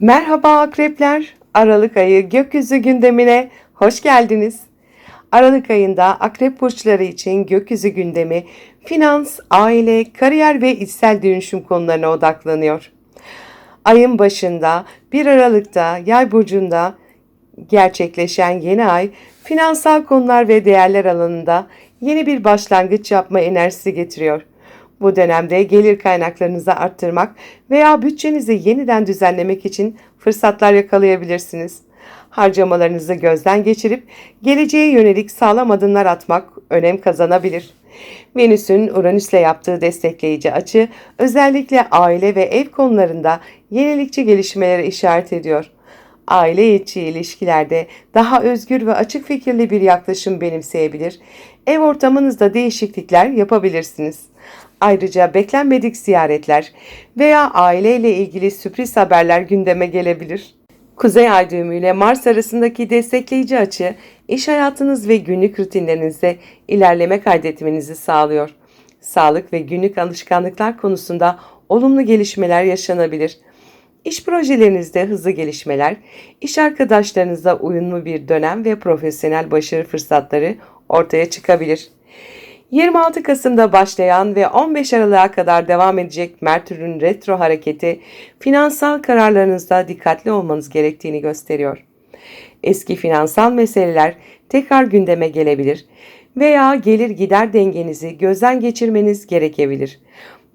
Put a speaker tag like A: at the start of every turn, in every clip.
A: Merhaba akrepler. Aralık ayı gökyüzü gündemine hoş geldiniz. Aralık ayında akrep burçları için gökyüzü gündemi finans, aile, kariyer ve içsel dönüşüm konularına odaklanıyor. Ayın başında 1 Aralık'ta Yay burcunda gerçekleşen yeni ay finansal konular ve değerler alanında yeni bir başlangıç yapma enerjisi getiriyor. Bu dönemde gelir kaynaklarınızı arttırmak veya bütçenizi yeniden düzenlemek için fırsatlar yakalayabilirsiniz. Harcamalarınızı gözden geçirip geleceğe yönelik sağlam adımlar atmak önem kazanabilir. Venüs'ün Uranüs'le yaptığı destekleyici açı özellikle aile ve ev konularında yenilikçi gelişmelere işaret ediyor. Aile içi ilişkilerde daha özgür ve açık fikirli bir yaklaşım benimseyebilir, ev ortamınızda değişiklikler yapabilirsiniz. Ayrıca beklenmedik ziyaretler veya aileyle ilgili sürpriz haberler gündeme gelebilir. Kuzey ay düğümüyle Mars arasındaki destekleyici açı iş hayatınız ve günlük rutinlerinizde ilerleme kaydetmenizi sağlıyor. Sağlık ve günlük alışkanlıklar konusunda olumlu gelişmeler yaşanabilir. İş projelerinizde hızlı gelişmeler, iş arkadaşlarınızla uyumlu bir dönem ve profesyonel başarı fırsatları ortaya çıkabilir. 26 Kasım'da başlayan ve 15 Aralık'a kadar devam edecek Merkür'ün retro hareketi finansal kararlarınızda dikkatli olmanız gerektiğini gösteriyor. Eski finansal meseleler tekrar gündeme gelebilir veya gelir gider dengenizi gözden geçirmeniz gerekebilir.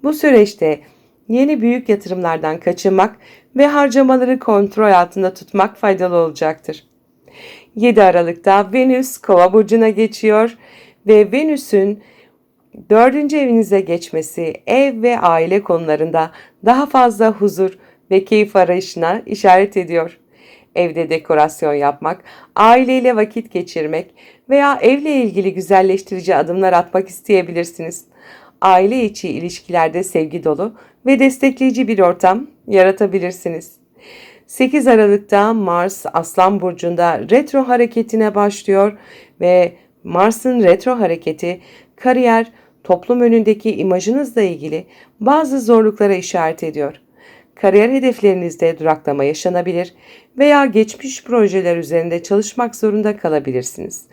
A: Bu süreçte yeni büyük yatırımlardan kaçınmak ve harcamaları kontrol altında tutmak faydalı olacaktır. 7 Aralık'ta Venüs Kova burcuna geçiyor ve Venüs'ün dördüncü evinize geçmesi ev ve aile konularında daha fazla huzur ve keyif arayışına işaret ediyor. Evde dekorasyon yapmak, aileyle vakit geçirmek veya evle ilgili güzelleştirici adımlar atmak isteyebilirsiniz. Aile içi ilişkilerde sevgi dolu ve destekleyici bir ortam yaratabilirsiniz. 8 Aralık'ta Mars Aslan Burcu'nda retro hareketine başlıyor ve Mars'ın retro hareketi kariyer, toplum önündeki imajınızla ilgili bazı zorluklara işaret ediyor. Kariyer hedeflerinizde duraklama yaşanabilir veya geçmiş projeler üzerinde çalışmak zorunda kalabilirsiniz.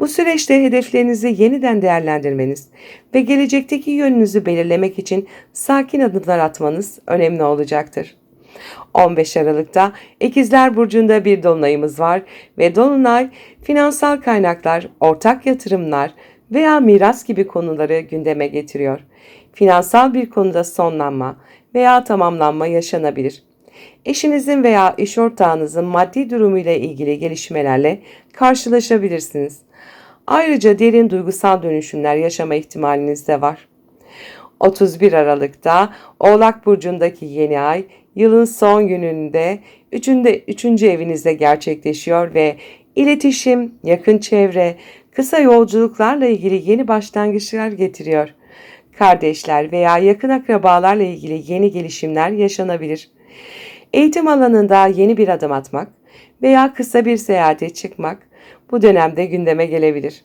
A: Bu süreçte hedeflerinizi yeniden değerlendirmeniz ve gelecekteki yönünüzü belirlemek için sakin adımlar atmanız önemli olacaktır. 15 Aralık'ta İkizler Burcu'nda bir dolunayımız var ve dolunay finansal kaynaklar, ortak yatırımlar veya miras gibi konuları gündeme getiriyor. Finansal bir konuda sonlanma veya tamamlanma yaşanabilir. Eşinizin veya iş ortağınızın maddi durumuyla ilgili gelişmelerle karşılaşabilirsiniz. Ayrıca derin duygusal dönüşümler yaşama ihtimaliniz de var. 31 Aralık'ta Oğlak Burcu'ndaki yeni ay yılın son gününde 3. üçüncü evinizde gerçekleşiyor ve iletişim, yakın çevre, kısa yolculuklarla ilgili yeni başlangıçlar getiriyor. Kardeşler veya yakın akrabalarla ilgili yeni gelişimler yaşanabilir. Eğitim alanında yeni bir adım atmak veya kısa bir seyahate çıkmak bu dönemde gündeme gelebilir.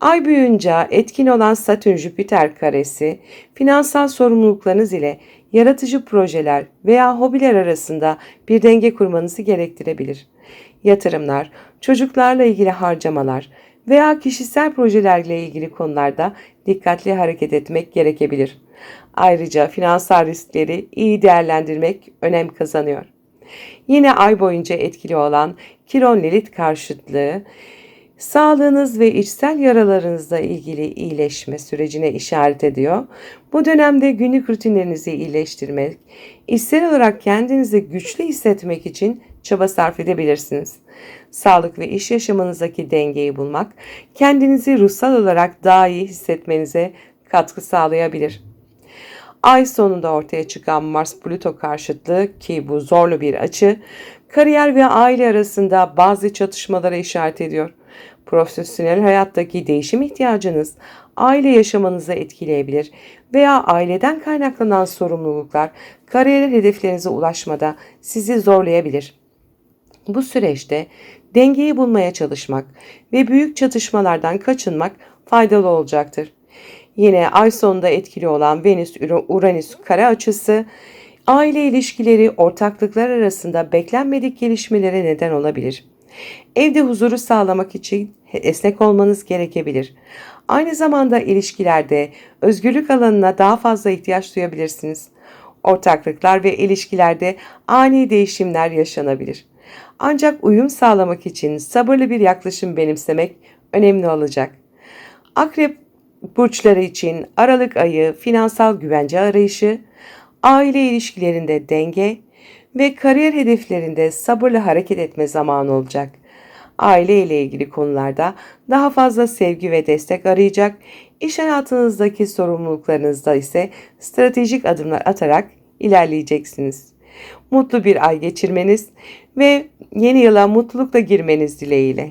A: Ay boyunca etkin olan Satürn-Jüpiter karesi, finansal sorumluluklarınız ile yaratıcı projeler veya hobiler arasında bir denge kurmanızı gerektirebilir. Yatırımlar, çocuklarla ilgili harcamalar veya kişisel projelerle ilgili konularda dikkatli hareket etmek gerekebilir. Ayrıca finansal riskleri iyi değerlendirmek önem kazanıyor. Yine ay boyunca etkili olan Kiron Lilith karşıtlığı, sağlığınız ve içsel yaralarınızla ilgili iyileşme sürecine işaret ediyor. Bu dönemde günlük rutinlerinizi iyileştirmek, içsel olarak kendinizi güçlü hissetmek için çaba sarf edebilirsiniz. Sağlık ve iş yaşamınızdaki dengeyi bulmak, kendinizi ruhsal olarak daha iyi hissetmenize katkı sağlayabilir. Ay sonunda ortaya çıkan Mars-Plüto karşıtlığı ki bu zorlu bir açı, kariyer ve aile arasında bazı çatışmalara işaret ediyor. Profesyonel hayattaki değişim ihtiyacınız aile yaşamanızı etkileyebilir veya aileden kaynaklanan sorumluluklar kariyer hedeflerinize ulaşmada sizi zorlayabilir. Bu süreçte dengeyi bulmaya çalışmak ve büyük çatışmalardan kaçınmak faydalı olacaktır. Yine ay sonunda etkili olan Venüs-Uranüs kare açısı Aile ilişkileri, ortaklıklar arasında beklenmedik gelişmelere neden olabilir. Evde huzuru sağlamak için esnek olmanız gerekebilir. Aynı zamanda ilişkilerde özgürlük alanına daha fazla ihtiyaç duyabilirsiniz. Ortaklıklar ve ilişkilerde ani değişimler yaşanabilir. Ancak uyum sağlamak için sabırlı bir yaklaşım benimsemek önemli olacak. Akrep burçları için Aralık ayı finansal güvence arayışı, aile ilişkilerinde denge ve kariyer hedeflerinde sabırla hareket etme zamanı olacak. Aile ile ilgili konularda daha fazla sevgi ve destek arayacak, iş hayatınızdaki sorumluluklarınızda ise stratejik adımlar atarak ilerleyeceksiniz. Mutlu bir ay geçirmeniz ve yeni yıla mutlulukla girmeniz dileğiyle.